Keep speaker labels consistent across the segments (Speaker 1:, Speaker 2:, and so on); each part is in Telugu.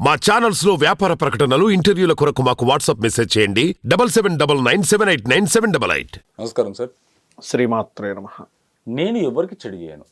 Speaker 1: మా ఛానల్స్లో వ్యాపార ప్రకటనలు ఇంటర్వ్యూల కొరకు మాకు వాట్సాప్ మెసేజ్ చేయండి. Double seven double nine seven eight nine seven double eight.
Speaker 2: నమస్కారం సార్.
Speaker 3: శ్రీమాత్రే నమ.
Speaker 2: నేను ఎవరికి చెడు చేయను.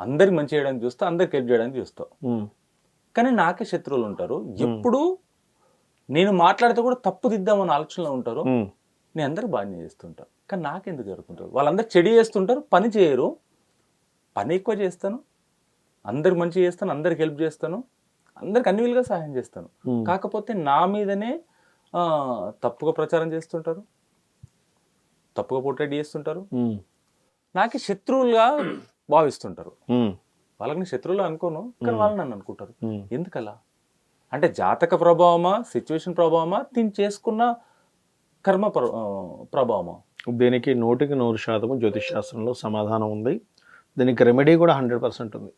Speaker 2: అందరికి మంచి చేయడానికి చూస్తా అందరికి హెల్ప్ చేయడానికి చూస్తా. కానీ నాకే శత్రువులు ఉంటారు. ఎప్పుడు నేను మాట్లాడితే కూడా తప్పు దిద్దామని ఆలోచనలో ఉంటారు. నేను అందరికి బాగానే చేస్తుంటా. కానీ నాకెందుకు జరుగుతుంటారు? వాళ్ళందరూ చెడు చేస్తుంటారు పని చేయరు. పని ఎక్కువ చేస్తాను. అందరికి మంచి చేస్తాను అందరికి హెల్ప్ చేస్తాను. అందరికి అన్ని విలుగా సహాయం చేస్తాను. కాకపోతే నా మీదనే తప్పుగా ప్రచారం చేస్తుంటారు. తప్పుగా పోర్ట్రేట్ చేస్తుంటారు నాకు శత్రువులుగా భావిస్తుంటారు. వాళ్ళకి నేను శత్రువులు అనుకోను కానీ వాళ్ళు నన్ను అనుకుంటారు. ఎందుకలా? అంటే జాతక ప్రభావమా సిచ్యువేషన్ ప్రభావమా తిని చేసుకున్న కర్మ ప్రభావమా?
Speaker 3: దీనికి నూటికి నూరు శాతము జ్యోతిష్ శాస్త్రంలో సమాధానం ఉంది. దీనికి రెమెడీ కూడా హండ్రెడ్ పర్సెంట్ ఉంది.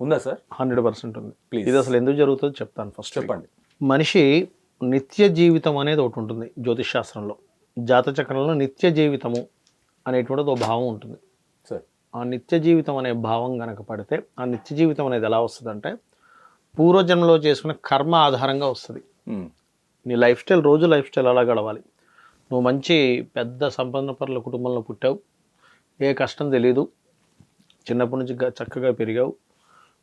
Speaker 2: ఉందా సార్?
Speaker 3: హండ్రెడ్ పర్సెంట్ ఉంది.
Speaker 2: Please.
Speaker 3: ఇది అసలు ఎందుకు జరుగుతుందో చెప్తాను ఫస్ట్
Speaker 2: చెప్పండి.
Speaker 3: మనిషి నిత్య జీవితం అనేది ఒకటి ఉంటుంది జ్యోతిష్ శాస్త్రంలో. జాత చక్రంలో నిత్య జీవితము అనేటువంటిది ఒక భావం ఉంటుంది.
Speaker 2: సార్.
Speaker 3: ఆ నిత్య జీవితం అనే భావం గనక పడితే ఆ నిత్య జీవితం అనేది ఎలా వస్తుందంటే పూర్వజన్మలో చేసుకున్న కర్మ ఆధారంగా వస్తుంది.
Speaker 2: ఉమ్.
Speaker 3: నీ లైఫ్ స్టైల్ రోజు లైఫ్ స్టైల్ అలా గడవాలి. నువ్వు మంచి పెద్ద సంపన్న పరుల కుటుంబంలో పుట్టావు. ఏ కష్టం తెలియదు చిన్నప్పటి నుంచి చక్కగా పెరిగావు.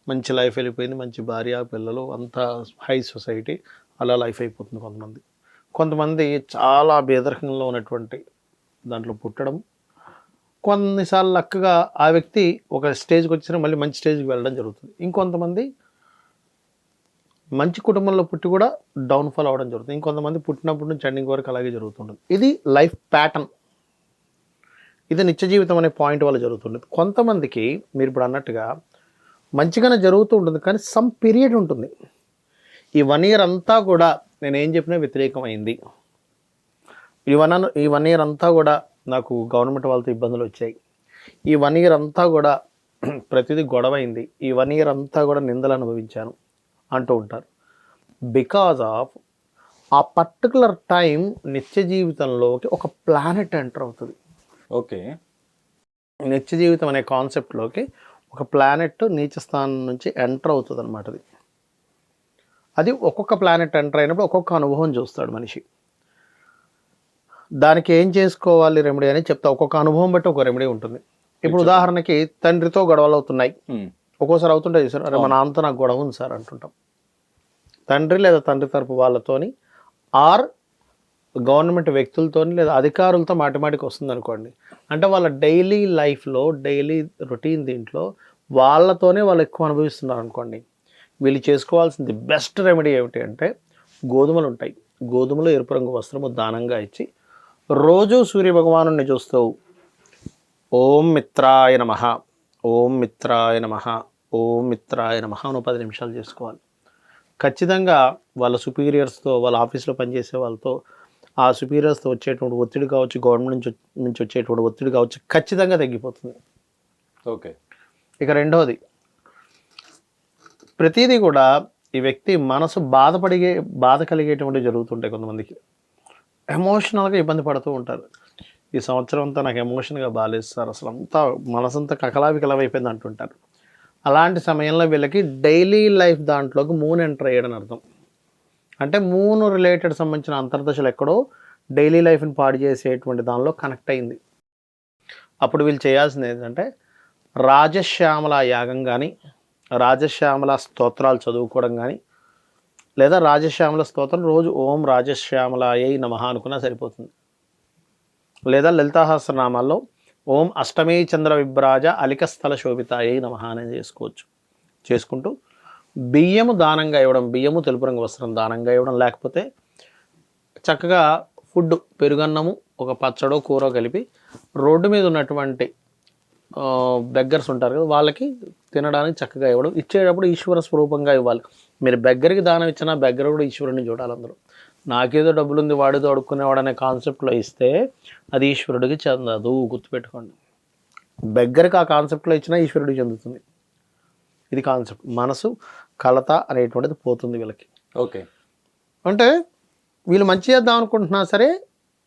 Speaker 3: మంచి లైఫ్ వెళ్ళిపోయింది మంచి భార్య పిల్లలు అంతా హై సొసైటీ అలా లైఫ్ అయిపోతుంది కొంతమంది. కొంతమంది చాలా బేదరకంలో ఉన్నటువంటి దాంట్లో పుట్టడం కొన్నిసార్లు లక్కగా ఆ వ్యక్తి ఒక స్టేజ్కి వచ్చినా మళ్ళీ మంచి స్టేజ్కి వెళ్ళడం జరుగుతుంది. ఇంకొంతమంది మంచి కుటుంబంలో పుట్టి కూడా డౌన్ఫాల్ అవ్వడం జరుగుతుంది. ఇంకొంతమంది పుట్టినప్పటి నుంచి ఎండింగ్ వరకు అలాగే జరుగుతుంటుంది. ఇది లైఫ్ ప్యాటర్న్. ఇది నిత్య జీవితం అనే పాయింట్ వల్ల జరుగుతుంటుంది కొంతమందికి మీరు ఇప్పుడు అన్నట్టుగా మంచిగానే జరుగుతూ ఉంటుంది కానీ సమ్ పీరియడ్ ఉంటుంది. ఈ వన్ ఇయర్ అంతా కూడా నేను ఏం చెప్పినా వ్యతిరేకమైంది. ఈ వన్ ఈ వన్ ఇయర్ అంతా కూడా నాకు గవర్నమెంట్ వాళ్ళతో ఇబ్బందులు వచ్చాయి. ఈ వన్ ఇయర్ అంతా కూడా ప్రతిదీ గొడవ అయింది ఈ వన్ ఇయర్ అంతా కూడా నిందలు అనుభవించాను అంటూ ఉంటారు. బికాజ్ ఆఫ్ ఆ పర్టికులర్ టైం నిత్య జీవితంలోకి ఒక ప్లానెట్ ఎంటర్ అవుతుంది.
Speaker 2: ఓకే.
Speaker 3: నిత్య జీవితం అనే కాన్సెప్ట్లోకి ఒక ప్లానెట్ నీచ స్థానం నుంచి ఎంటర్ అవుతుంది అనమాట అది. అది ఒక్కొక్క ప్లానెట్ ఎంటర్ అయినప్పుడు ఒక్కొక్క అనుభవం చూస్తాడు మనిషి. దానికి ఏం చేసుకోవాలి రెమెడీ అని చెప్తా. ఒక్కొక్క అనుభవం బట్టి ఒక రెమెడీ ఉంటుంది. ఇప్పుడు ఉదాహరణకి తండ్రితో గొడవలు అవుతున్నాయి. ఒక్కోసారి అవుతుంటాయి సార్ అరే మా నాన్నతో నాకు గొడవ ఉంది సార్ అంటుంటాం. తండ్రి లేదా తండ్రి తరపు వాళ్ళతోని ఆర్ గవర్నమెంట్ వ్యక్తులతో లేదా అధికారులతో మాటిమాటికి వస్తుంది అనుకోండి అంటే వాళ్ళ డైలీ లైఫ్లో డైలీ రొటీన్ దీంట్లో వాళ్ళతోనే వాళ్ళు ఎక్కువ అనుభవిస్తున్నారు అనుకోండి వీళ్ళు చేసుకోవాల్సింది బెస్ట్ రెమెడీ ఏమిటి అంటే గోధుమలు ఉంటాయి గోధుమలు ఎరుపు రంగు వస్త్రము దానంగా ఇచ్చి రోజు సూర్య చూస్తావు చూస్తూ ఓం మిత్రాయ నమ ఓం మిత్రాయ నమ ఓం మిత్రాయ నమ అని పది నిమిషాలు చేసుకోవాలి. ఖచ్చితంగా వాళ్ళ సుపీరియర్స్తో వాళ్ళ ఆఫీస్లో పనిచేసే వాళ్ళతో ఆ సుపీరియర్స్తో వచ్చేటువంటి ఒత్తిడి కావచ్చు గవర్నమెంట్ నుంచి నుంచి వచ్చేటువంటి ఒత్తిడి కావచ్చు ఖచ్చితంగా తగ్గిపోతుంది.
Speaker 2: ఓకే.
Speaker 3: ఇక రెండవది ప్రతిదీ కూడా ఈ వ్యక్తి మనసు బాధపడిగే బాధ కలిగేటువంటి జరుగుతుంటాయి కొంతమందికి. ఎమోషనల్గా ఇబ్బంది పడుతూ ఉంటారు. ఈ సంవత్సరం అంతా నాకు ఎమోషన్గా బాగాలేదు సార్ అసలు అంతా మనసంతా కకలావికలమైపోయింది అంటుంటారు. అలాంటి సమయంలో వీళ్ళకి డైలీ లైఫ్ దాంట్లోకి మూన్ ఎంటర్ అయ్యడం అర్థం. అంటే మూన్ రిలేటెడ్ సంబంధించిన అంతర్దశలు ఎక్కడో డైలీ లైఫ్ని పాడు చేసేటువంటి దానిలో కనెక్ట్ అయింది. అప్పుడు వీళ్ళు చేయాల్సింది ఏంటంటే రాజశ్యామల యాగం కానీ రాజశ్యామల స్తోత్రాలు చదువుకోవడం కానీ లేదా రాజశ్యామల స్తోత్రం రోజు ఓం రాజశ్యామలాయై నమ అనుకున్నా సరిపోతుంది. లేదా లలితాహస్రనామాల్లో ఓం అష్టమే చంద్ర విభ్రాజ అలికస్థల శోభితాయై నమః అనేది చేసుకోవచ్చు. చేసుకుంటూ బియ్యము దానంగా ఇవ్వడం బియ్యము తెలుపు రంగు వస్త్రం దానంగా ఇవ్వడం లేకపోతే చక్కగా ఫుడ్ పెరుగన్నము ఒక పచ్చడో కూర కలిపి రోడ్డు మీద ఉన్నటువంటి బెగ్గర్స్ ఉంటారు కదా వాళ్ళకి తినడానికి చక్కగా ఇవ్వడం. ఇచ్చేటప్పుడు ఈశ్వర స్వరూపంగా ఇవ్వాలి. మీరు బెగ్గరికి దానం ఇచ్చినా బెగ్గర కూడా ఈశ్వరుని చూడాలి అందరూ. నాకేదో డబ్బులుంది వాడితో అడుక్కునేవాడు అనే కాన్సెప్ట్లో ఇస్తే అది ఈశ్వరుడికి చెందదు. గుర్తుపెట్టుకోండి. బెగ్గరికి ఆ కాన్సెప్ట్లో ఇచ్చినా ఈశ్వరుడికి చెందుతుంది. ఇది కాన్సెప్ట్. మనసు కలత అనేటువంటిది పోతుంది వీళ్ళకి.
Speaker 2: ఓకే.
Speaker 3: అంటే వీళ్ళు మంచి చేద్దాం అనుకుంటున్నా సరే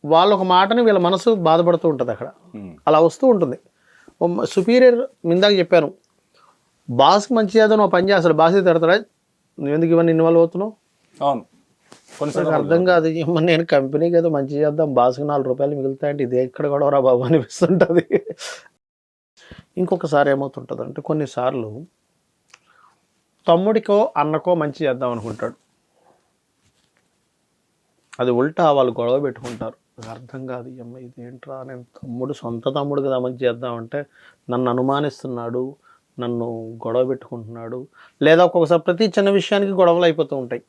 Speaker 3: వాళ్ళ ఒక మాటని వీళ్ళ మనసు బాధపడుతూ ఉంటుంది అక్కడ. అలా వస్తూ ఉంటుంది. సుపీరియర్ ఇందాక చెప్పాను. బాస్కి మంచి చేద్దాం నువ్వు పని చేస్తాడు బాస్ తిడతాడా? నువ్వు ఎందుకు ఇవన్నీ ఇన్వాల్వ్ అవుతున్నావు?
Speaker 2: అవును.
Speaker 3: నాకు
Speaker 2: కొన్నిసార్లు
Speaker 3: అర్థం కాదు. నేను కంపెనీకి ఏదో మంచి చేద్దాం బాసుకు నాలుగు రూపాయలు మిగులుతాయంటే ఇది ఎక్కడ గొడవరా బాబు అనిపిస్తుంటుంది. ఇంకొకసారి ఏమవుతుంటుంది అంటే కొన్నిసార్లు తమ్ముడికో అన్నకో మంచి చేద్దాం అనుకుంటాడు. అది ఉల్టా వాళ్ళు గొడవ పెట్టుకుంటారు. నాకు అర్థం కాదు అమ్మ ఇదేంట్రా? నేను తమ్ముడు సొంత తమ్ముడు కదా మంచి చేద్దామంటే నన్ను అనుమానిస్తున్నాడు నన్ను గొడవ పెట్టుకుంటున్నాడు లేదా ఒక్కొక్కసారి ప్రతి చిన్న విషయానికి గొడవలు అయిపోతూ ఉంటాయి.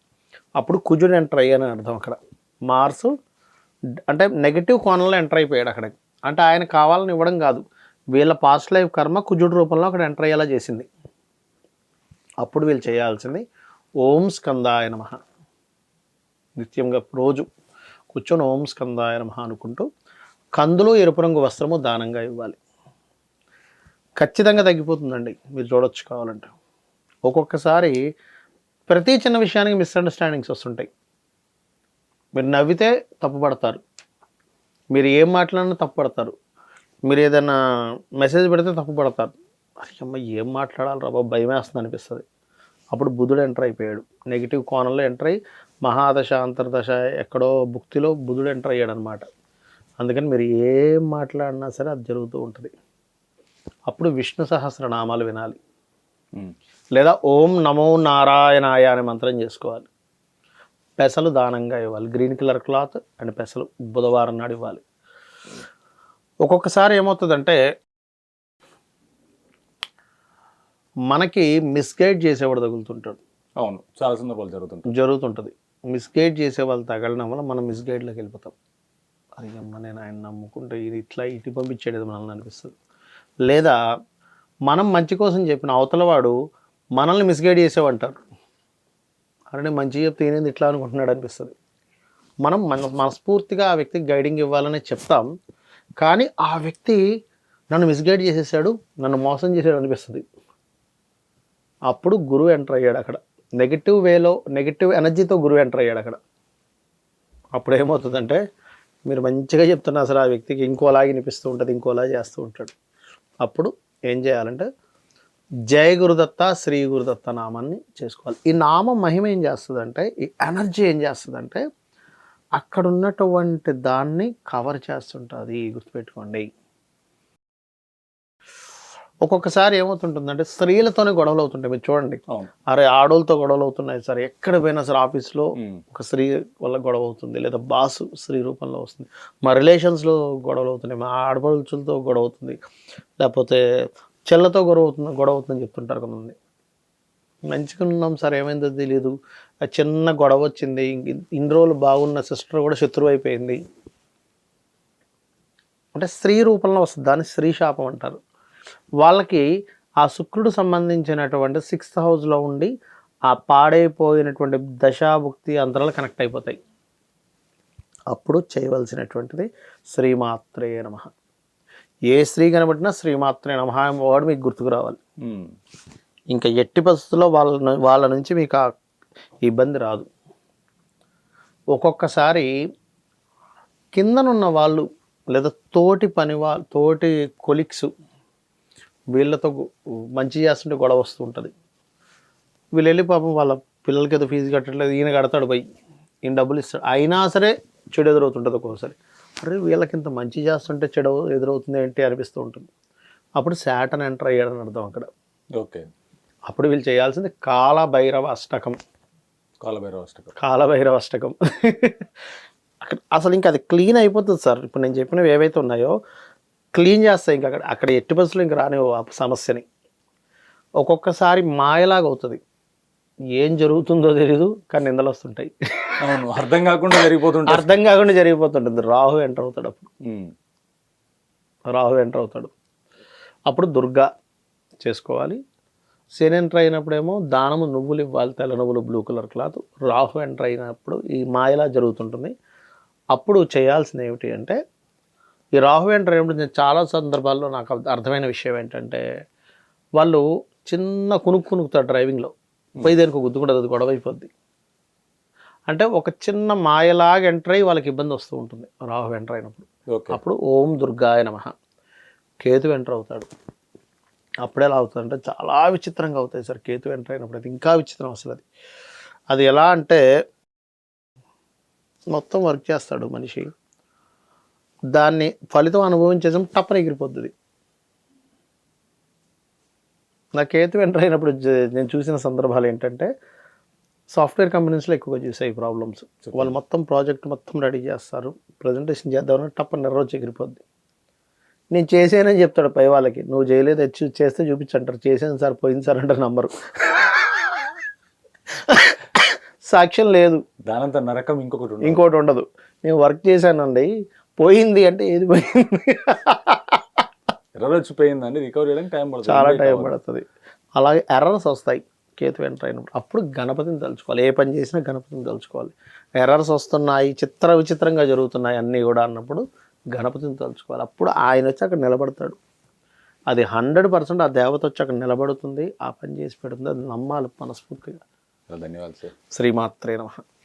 Speaker 3: అప్పుడు కుజుడు ఎంటర్ అయ్యానని అర్థం అక్కడ. మార్స్ అంటే నెగిటివ్ కోణంలో ఎంటర్ అయిపోయాడు అక్కడ అంటే ఆయన కావాలని ఇవ్వడం కాదు. వీళ్ళ పాస్ట్ లైఫ్ కర్మ కుజుడు రూపంలో అక్కడ ఎంటర్ అయ్యేలా చేసింది. అప్పుడు వీళ్ళు చేయాల్సింది ఓం స్కందాయ నమ. నిత్యంగా రోజు కూర్చొని ఓం స్కందాయ నమ అనుకుంటూ కందులు ఎరుపు రంగు వస్త్రము దానంగా ఇవ్వాలి. ఖచ్చితంగా తగ్గిపోతుందండి. మీరు చూడొచ్చు కావాలంటే. ఒక్కొక్కసారి ప్రతి చిన్న విషయానికి మిస్అండర్స్టాండింగ్స్ వస్తుంటాయి. మీరు నవ్వితే తప్పుపడతారు మీరు ఏం మాట్లాడినా తప్పుపడతారు మీరు ఏదైనా మెసేజ్ పెడితే తప్పుపడతారు అమ్మ ఏం మాట్లాడాలి రా బాబు? భయం వేస్తుంది అనిపిస్తుంది. అప్పుడు బుధుడు ఎంటర్ అయిపోయాడు. నెగిటివ్ కోణంలో ఎంటర్ అయ్యి మహాదశ అంతర్దశ ఎక్కడో భుక్తిలో బుధుడు ఎంటర్ అయ్యాడు అనమాట అందుకని మీరు ఏం మాట్లాడినా సరే అది జరుగుతూ ఉంటుంది. అప్పుడు విష్ణు సహస్రనామాలు వినాలి.
Speaker 2: ఉమ్.
Speaker 3: లేదా ఓం నమో నారాయణాయ అనే మంత్రం చేసుకోవాలి. పెసలు దానంగా ఇవ్వాలి. గ్రీన్ కలర్ క్లాత్ అండ్ పెసలు బుధవారం నాడు ఇవ్వాలి. ఒక్కొక్కసారి ఏమవుతుందంటే మనకి మిస్గైడ్ చేసేవాడు తగులుతుంటాడు.
Speaker 2: అవును. చాలా సందర్భాలు జరుగుతుంటాయి.
Speaker 3: జరుగుతుంటుంది. మిస్గైడ్ చేసే వాళ్ళు తగలడం వల్ల మనం మిస్గైడ్లోకి వెళ్ళిపోతాం. అది అమ్మ నేను ఆయన నమ్ముకుంటే ఇది ఇట్లా ఇటు పంపించేది మనల్ని అనిపిస్తుంది. లేదా మనం మంచి కోసం చెప్పిన అవతలవాడు మనల్ని మిస్గైడ్ చేసేవంటారు అరే మంచి చెప్తే ఈయనేంది ఇట్లా అనుకుంటున్నాడు అనిపిస్తుంది. మనం మన మనస్ఫూర్తిగా ఆ వ్యక్తికి గైడింగ్ ఇవ్వాలని చెప్తాం. కానీ ఆ వ్యక్తి నన్ను మిస్గైడ్ చేసేసాడు నన్ను మోసం చేసాడు అనిపిస్తుంది. అప్పుడు గురువు ఎంటర్ అయ్యాడు అక్కడ. నెగిటివ్ వేలో నెగిటివ్ ఎనర్జీతో గురువు ఎంటర్ అయ్యాడు అక్కడ. అప్పుడు ఏమవుతుందంటే మీరు మంచిగా చెప్తున్నా అసలు ఆ వ్యక్తికి ఇంకోలా వినిపిస్తూ ఉంటుంది ఇంకోలా చేస్తూ ఉంటాడు. అప్పుడు ఏం చేయాలంటే జయ గురుదత్త శ్రీ గురుదత్త నామాన్ని చేసుకోవాలి. ఈ నామం మహిమ ఏం చేస్తుందంటే ఈ ఎనర్జీ ఏం చేస్తుందంటే అక్కడ ఉన్నటువంటి దాన్ని కవర్ చేస్తుంటుంది గుర్తుపెట్టుకోండి. ఒక్కొక్కసారి ఏమవుతుంటుందంటే స్త్రీలతోనే గొడవలు అవుతుంటాయి. మీరు చూడండి. అరే ఆడోళ్ళతో గొడవలు అవుతున్నాయి సార్. ఎక్కడ పోయినా సరే ఆఫీస్లో. ఒక స్త్రీ వల్ల గొడవ అవుతుంది లేదా బాసు స్త్రీ రూపంలో వస్తుంది. మా రిలేషన్స్లో గొడవలు అవుతున్నాయి. మా ఆడపడుచులతో గొడవ అవుతుంది. లేకపోతే చెల్లతో గొడవ అవుతుంది గొడవ అవుతుందని చెప్తుంటారు కొంతమంది. మంచిగా ఉన్నాం సార్ ఏమైందో తెలియదు ఆ చిన్న గొడవ వచ్చింది. ఇన్ని రోజులు బాగున్న సిస్టర్ కూడా శత్రువు అయిపోయింది. అంటే స్త్రీ రూపంలో వస్తుంది. దాన్ని స్త్రీ శాపం అంటారు. వాళ్ళకి ఆ శుక్రుడు సంబంధించినటువంటి సిక్స్త్ హౌస్లో ఉండి ఆ పాడైపోయినటువంటి దశాభుక్తి అంతరాలు కనెక్ట్ అయిపోతాయి. అప్పుడు చేయవలసినటువంటిది శ్రీమాత్రే నమ. ఏ స్త్రీ కనబడినా శ్రీమాత్రే నమ వాడు మీకు గుర్తుకు రావాలి. ఇంకా ఎట్టి పరిస్థితుల్లో వాళ్ళ వాళ్ళ నుంచి మీకు ఆ ఇబ్బంది రాదు. ఒక్కొక్కసారి కిందనున్న వాళ్ళు లేదా తోటి పని వా తోటి కొలిక్స్ వీళ్ళతో మంచి చేస్తుంటే గొడవ వస్తూ ఉంటుంది. వీళ్ళు వెళ్ళి పాపం వాళ్ళ పిల్లలకి ఏదో ఫీజు కట్టట్లేదు ఈయన కడతాడు పోయి. ఈయన డబ్బులు ఇస్తాడు. అయినా సరే చెడు ఎదురవుతుంటుంది ఒక్కొక్కసారి అరే వీళ్ళకి ఇంత మంచి చేస్తుంటే చెడు ఎదురవుతుంది ఏంటి అనిపిస్తూ ఉంటుంది. అప్పుడు శాటన్ ఎంటర్ అయ్యాడని అర్థం అక్కడ.
Speaker 2: ఓకే.
Speaker 3: అప్పుడు వీళ్ళు చేయాల్సింది కాలభైరవ అష్టకం.
Speaker 2: కాలభైరవ అష్టకం.
Speaker 3: కాలభైరవ అష్టకం. అక్కడ అసలు ఇంకా అది క్లీన్ అయిపోతుంది సార్. ఇప్పుడు నేను చెప్పినవి ఏవైతే ఉన్నాయో క్లీన్ చేస్తాయి ఇంకా అక్కడ. అక్కడ ఎట్టి బస్సులు ఇంకా రాని సమస్యని. ఒక్కొక్కసారి మాయలాగా అవుతుంది. ఏం జరుగుతుందో తెలీదు కానీ నిందలు వస్తుంటాయి.
Speaker 2: అవును అర్థం కాకుండా జరిగిపోతుంటారు
Speaker 3: అర్థం కాకుండా జరిగిపోతుంటుంది. రాహు ఎంటర్ అవుతాడు అప్పుడు. రాహు ఎంటర్ అవుతాడు. అప్పుడు దుర్గా చేసుకోవాలి. శని ఎంటర్ అయినప్పుడేమో దానము నువ్వులు ఇవ్వాలి తెల్ల నువ్వులు blue colour cloth. Rahu enter అయినప్పుడు ఈ మాయలా జరుగుతుంటుంది. అప్పుడు చేయాల్సింది ఏమిటి అంటే ఈ రాహు ఎంటర్ అయినప్పుడు నేను చాలా సందర్భాల్లో నాకు అర్థ- అర్థమైన విషయం ఏంటంటే వాళ్ళు చిన్న కునుకు కునుకుతారు డ్రైవింగ్లో పోయి దేనికి గుద్దుకుంటుంది? అది గొడవ అయిపోద్ది. అంటే ఒక చిన్న మాయలాగా ఎంటర్ అయ్యి వాళ్ళకి ఇబ్బంది వస్తూ ఉంటుంది. రాహు ఎంటర్ అయినప్పుడు. అప్పుడు ఓం దుర్గాయ నమ. కేతు ఎంటర్ అవుతాడు. అప్పుడే ఎలా అవుతుందంటే చాలా విచిత్రంగా అవుతాయి సార్. కేతు ఎంటర్ అయినప్పుడు అది ఇంకా విచిత్రం అసలు అది. అది ఎలా అంటే మొత్తం వర్క్ చేస్తాడు మనిషి. దాన్ని ఫలితం అనుభవించేసాం టప్పన ఎగిరిపోద్ది నా కేతు ఎంటర్ అయినప్పుడు నేను చూసిన సందర్భాలు ఏంటంటే సాఫ్ట్వేర్ కంపెనీస్లో ఎక్కువగా చూసాయి ప్రాబ్లమ్స్. వాళ్ళు మొత్తం ప్రాజెక్ట్ మొత్తం రెడీ చేస్తారు ప్రజెంటేషన్ చేద్దామని టప్పని నెర్రోజు ఎగిరిపోద్ది. నేను చేసానని చెప్తాడు పై వాళ్ళకి నువ్వు చేయలేదు అది చూ- చేస్తే చూపించంటారు చేసాను సార్ పోయింది సార్ అంటారు నంబరు. సాక్ష్యం లేదు.
Speaker 2: దానంత నరకం ఇంకొకటి.
Speaker 3: ఇంకోటి ఉండదు. నేను వర్క్ చేశానండి పోయింది అంటే ఏది పోయింది?
Speaker 2: ఎర్రర్ వచ్చిపోయిందండి రికవర్ చేయడానికి టైం పడుతుంది.
Speaker 3: చాలా టైం. పడుతుంది. అలాగే ఎర్రర్స్ వస్తాయి కేతు ఎంటర్ అయినప్పుడు అప్పుడు గణపతిని తలుచుకోవాలి. ఏ పని చేసినా గణపతిని తలుచుకోవాలి. ఎర్రర్స్ వస్తున్నాయి చిత్ర విచిత్రంగా జరుగుతున్నాయి అన్నీ కూడా అన్నప్పుడు గణపతిని తలుచుకోవాలి. అప్పుడు ఆయన వచ్చి అక్కడ నిలబడతాడు. అది హండ్రెడ్ పర్సెంట్ ఆ దేవత వచ్చి అక్కడ నిలబడుతుంది ఆ పని చేసి పెడుతుంది. అది నమ్మాలి మనస్ఫూర్తిగా.
Speaker 2: ధన్యవాదాలు సార్.
Speaker 3: శ్రీమాత్రే నమ.